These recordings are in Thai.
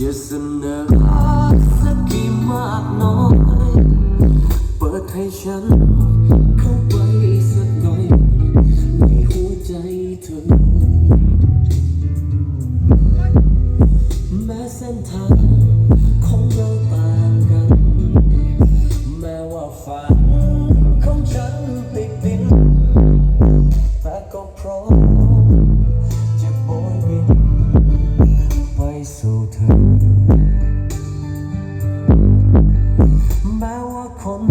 จะเสนอรักสักกี่มากน้อย เปิดให้ฉันเข้าไปสักหน่อย ในหัวใจเธอ แม้เส้นทางของเราต่างกัน แม้ว่าฝันของฉันติดดินแต่ก็พร้อม แม้ว่าคน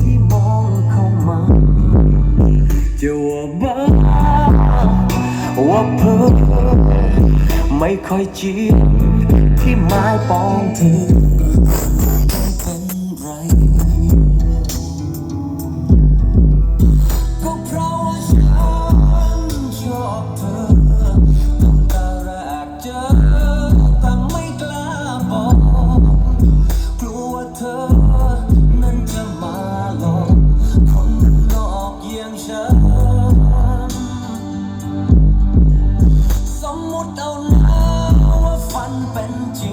ที่มองเข้ามาจะว่าบ้าว่าเพ้อไม่ค่อยจริงที่หมายปองเธอ 到了，我翻本金